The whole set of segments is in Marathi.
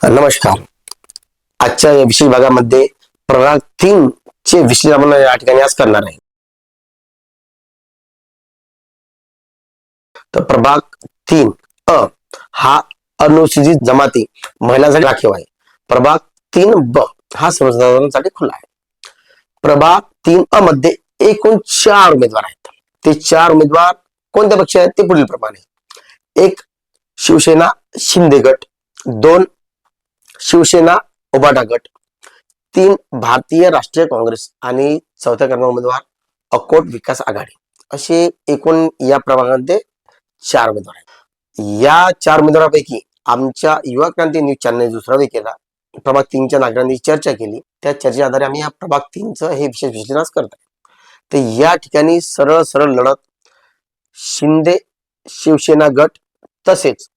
नमस्कार. आजच्या या विशेष भागामध्ये प्रभाग तीन चे विशेष आपण या ठिकाणी आज करणार आहे. तर प्रभाग तीन अ हा अनुसूचित जमाती महिलांसाठी राखीव आहे. प्रभाग तीन ब हा सर्वसाधारणसाठी खुला आहे. प्रभाग तीन अ मध्ये एकूण चार उमेदवार आहेत. ते चार उमेदवार कोणत्या पक्ष आहेत ते पुढील प्रमाणे एक शिवसेना शिंदे गट दोन शिवसेना उबाटा गट. तीन भारतीय राष्ट्रीय काँग्रेस आणि चौथ्या क्रमांक उमेदवार अकोट विकास आघाडी. असे एकूण या प्रभागामध्ये चार उमेदवार आहेत. या चार उमेदवारापैकी आमच्या युवा क्रांती न्यूज चॅनलने दुसरा वेळ केला. प्रभाग तीनच्या नागरिकांनी चर्चा केली. त्या चर्चे आधारे आम्ही या प्रभाग तीनचं हे विशेष विश्लेषण करत आहे. तर या ठिकाणी सरळ सरळ लढत शिंदे शिवसेना गट तसेच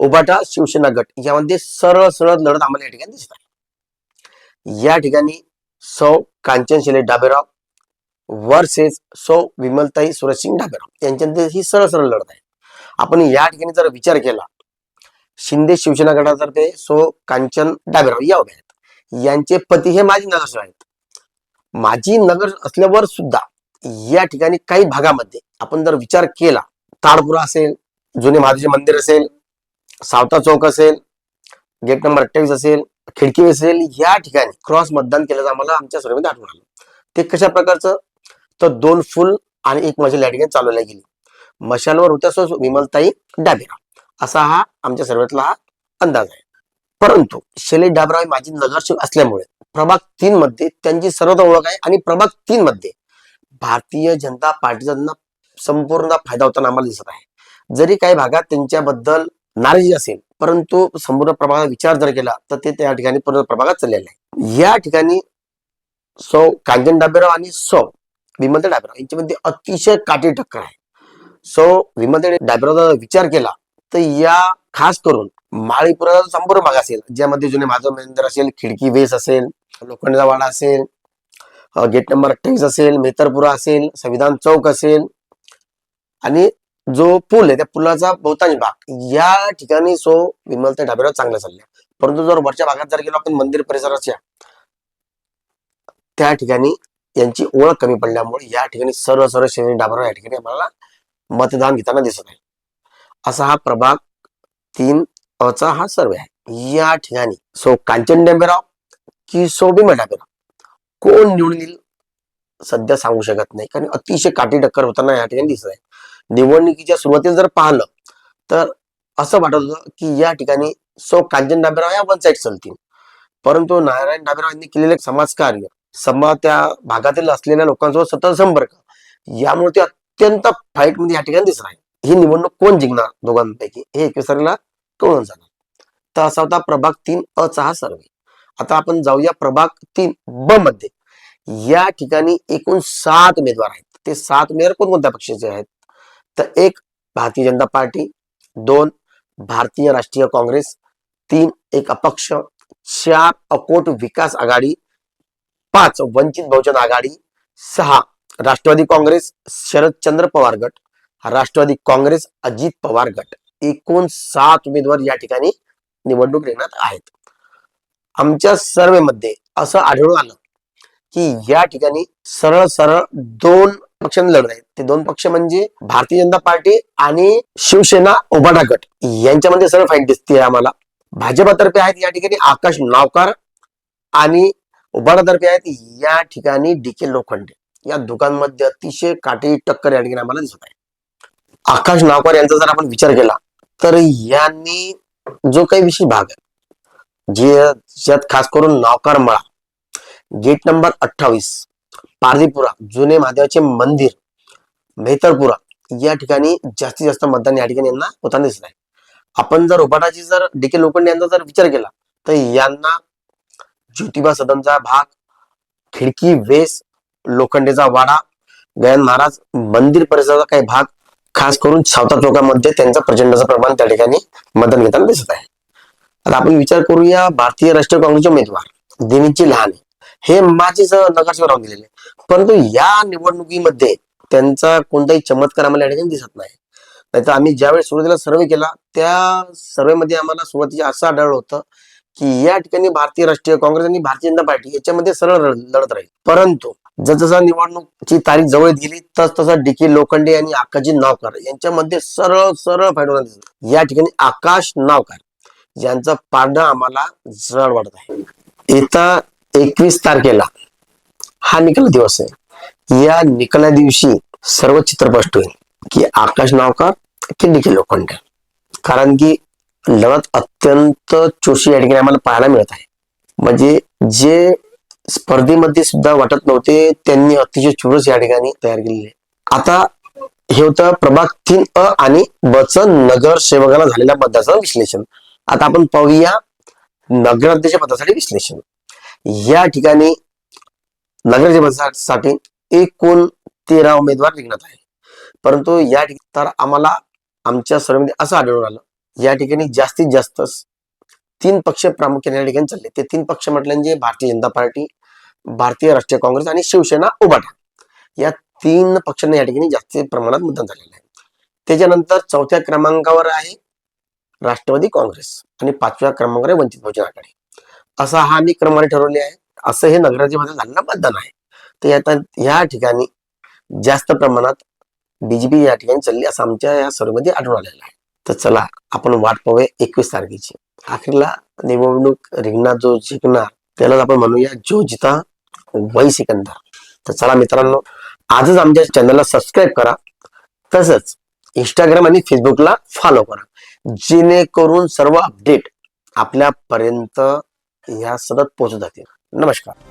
उभाटा शिवसेना गट यामध्ये सरळ सरळ लढत आम्हाला या ठिकाणी दिसत आहे. या ठिकाणी सौ कांचनशिले डाबेराव वर्सेस सौ विमलताई सुरजसिंग डाबेराव यांच्यामध्ये ही सरळ सरळ लढत आहे. आपण या ठिकाणी जर विचार केला शिंदे शिवसेना गटातर्फे सो कांचन डाबेराव या उभे आहेत. यांचे पती हे माजी नगरसेवक आहेत. माजी नगर असल्यावर सुद्धा या ठिकाणी काही भागामध्ये आपण जर विचार केला ताडपुरा असेल जुने महादेवचे मंदिर असेल सावता चौक असेल गेट नंबर अठ्ठावीस असेल खिडकी असेल या ठिकाणी क्रॉस मतदान केल्याचं आम्हाला आमच्या सर्वेमध्ये आठवण आलं. ते कशा प्रकारचं? तर दोन फुल आणि एक मशाल या ठिकाणी चालवल्या गेली. मशालवर होत्या सो विमलताई डाबेराव असा हा आमच्या सर्वेतला हा अंदाज आहे. परंतु शैलेश डाबराव हे माझी नगरसेवक असल्यामुळे प्रभाग तीन मध्ये त्यांची सर्वत्र ओळख आहे आणि प्रभाग तीन मध्ये भारतीय जनता पार्टीचा संपूर्ण फायदा होताना आम्हाला दिसत आहे. जरी काही भागात त्यांच्याबद्दल नाराजी असेल परंतु संपूर्ण प्रभागात विचार जर केला तर ते त्या ठिकाणी पूर्ण प्रभागात चाललेलं आहे. या ठिकाणी सौ कांजन डाबेराव आणि सौ विमलते डाबेराव यांच्यामध्ये अतिशय काटे टक्कर आहे. सौ विमलते डाबेरावचा जर विचार केला तर या खास करून माळीपुराचा संपूर्ण भाग असेल ज्यामध्ये जुने माधव महेंद्र असेल खिडकी वेस असेल लोखंडचा वाडा असेल गेट नंबर अठ्ठावीस असेल मेतरपुरा असेल संविधान चौक असेल आणि जो पूल आहे त्या पुलाचा बहुतांश भाग या ठिकाणी सो विमल त्या ढाबेराव चांगला चालले परंतु जर वरच्या भागात जर गेलो आपण मंदिर परिसराच्या त्या ठिकाणी यांची ओळख कमी पडल्यामुळे या ठिकाणी सर्व सर्व श्रेणी डाबराव या ठिकाणी आम्हाला मतदान घेताना दिसत आहे. असा हा प्रभाग तीन अचा हा सर्वे आहे. या ठिकाणी सो कांचन डेंबेराव की सो भीमा डाबेराव कोण निवडून येईल सध्या सांगू शकत नाही. कारण अतिशय काठी टक्कर होताना या ठिकाणी दिसत आहे. निवडणुकीच्या सुरुवातीला जर पाहिलं तर असं वाटत होतं की या ठिकाणी सौ कांचन डाबेराव या वन साईड चालतील. परंतु नारायण डाबेराव यांनी केलेले समाजकार्य समाज त्या भागातील असलेल्या लोकांसोबत सतत संपर्क यामुळे ते अत्यंत फाईटमध्ये या ठिकाणी दिसणार आहे ही निवडणूक कोण जिंकणार दोघांपैकी हे एकविसारीला कळून जाणार. तर असा होता प्रभाग तीन अ हा सर्वे. आता आपण जाऊया प्रभाग तीन ब मध्ये. या ठिकाणी एकूण सात उमेदवार आहेत. ते सात उमेदवार कोणकोणत्या पक्षाचे आहेत? तर एक भारतीय जनता पार्टी. दोन भारतीय राष्ट्रीय काँग्रेस. तीन एक अपक्ष. चार अकोट विकास आघाडी. पाच वंचित बहुजन आघाडी. सहा राष्ट्रवादी काँग्रेस शरदचंद्र पवार गट. राष्ट्रवादी काँग्रेस अजित पवार गट. एकूण सात उमेदवार या ठिकाणी निवडणूक रिंगणात आहेत. आमच्या सर्वेमध्ये असं आढळून आलं की या ठिकाणी सरळ सरळ दोन पक्षांनी लढत आहेत ते दोन पक्ष म्हणजे भारतीय जनता पार्टी आणि शिवसेना उबाटा गट. यांच्यामध्ये सर्व फाईट दिसते आम्हाला. भाजपातर्फे आहेत या ठिकाणी आकाश नावकार आणि उबाटातर्फे आहेत या ठिकाणी डी के लोखंडे. या दोघांमध्ये अतिशय काठी टक्कर या ठिकाणी आम्हाला दिसत आहे. आकाश नावकर यांचा जर आपण विचार केला तर यांनी जो काही विशेष भाग आहे जे ज्यात खास करून नावकार मळा गेट नंबर अठ्ठावीस पारदीपुरा जुने महादेवाचे मंदिर मेहतरपुरा या ठिकाणी जास्तीत जास्त मतदान या ठिकाणी यांना होताना दिसत आहे आपण जर उपाटाची जर डी के लोखंडे यांचा जर विचार केला तर यांना ज्योतिबा सदनचा भाग खिडकी वेस लोखंडेचा वाडा गयान महाराज मंदिर परिसराचा काही भाग खास करून सावता चौकामध्ये त्यांचा प्रचंडचं प्रमाण त्या ठिकाणी मतदान घेताना दिसत आहे. आता आपण विचार करूया भारतीय राष्ट्रीय काँग्रेसचे उमेदवार दिनीची लहाने. हे माझेच नगरसेवक राहून दिलेले परंतु या निवडणुकीमध्ये त्यांचा कोणताही चमत्कार आम्हाला दिसत नाही. नाहीतर आम्ही ज्यावेळेस सुरुवातीला सर्वे केला त्या सर्वेमध्ये आम्हाला सुरुवातीला असं आढळलं होतं की या ठिकाणी भारतीय राष्ट्रीय काँग्रेस आणि भारतीय जनता पार्टी याच्यामध्ये सरळ लढत राहील. परंतु जसजसा निवडणूकची तारीख जवळ गेली तस तसा डी के लोखंडे आणि आकाशजी नावकर यांच्यामध्ये सरळ सरळ फायदा दिसत या ठिकाणी आकाश नावकर यांचा पारडा आम्हाला जड वाटत आहे. येता एकवीस तारखेला हा निकला दिवस आहे. या निकला दिवशी सर्व चित्र स्पष्ट होईल की आकाश नावकर की निखिल लोखंड. कारण की लढत अत्यंत चोशी या ठिकाणी आम्हाला पाहायला मिळत आहे. म्हणजे जे स्पर्धेमध्ये सुद्धा वाटत नव्हते त्यांनी अतिशय चुरस या ठिकाणी तयार केलेले आता हे होतं प्रभाग तीन अ आणि बच नगर सेवकाला झालेल्या पदाचं विश्लेषण. आता आपण पाहूया नगराध्यक्ष पदासाठी विश्लेषण. या ठिकाणी नगरसेवकांसाठी एकूण तेरा उमेदवार रिंगणात आहे परंतु या ठिकाणी तर आम्हाला आमच्या सर्वेमध्ये असं आढळून आलं या ठिकाणी जास्तीत जास्त तीन पक्ष प्रामुख्याने या ठिकाणी चालले. ते तीन पक्ष म्हटले म्हणजे भारतीय जनता पार्टी भारतीय राष्ट्रीय काँग्रेस आणि शिवसेना उभाटा या तीन पक्षांना या ठिकाणी जास्त प्रमाणात मतदान झालेलं आहे. त्याच्यानंतर चौथ्या क्रमांकावर आहे राष्ट्रवादी काँग्रेस आणि पाचव्या क्रमांकावर आहे वंचित बहुजन आघाडी. असा हा मी क्रमाने ठरवले आहे. असं हे नगराध्यक्षमध्ये झालेलं मतदान आहे. तर आता ह्या ठिकाणी जास्त प्रमाणात बीजेपी या ठिकाणी चालली असं आमच्या या सर्वेमध्ये आढळून आलेलं आहे. तर चला आपण वाट पाहूया एकवीस तारखेची. अखेरला निवडणूक रिंगणात जो जिंकणार त्यालाच आपण म्हणूया जो जिता वही सिकंदर. तर चला मित्रांनो आजच आमच्या चॅनलला सबस्क्राईब करा. तसंच इंस्टाग्राम आणि फेसबुकला फॉलो करा. जेणेकरून सर्व अपडेट आपल्यापर्यंत ह्या सतत पोहोचत जातील. नमस्कार.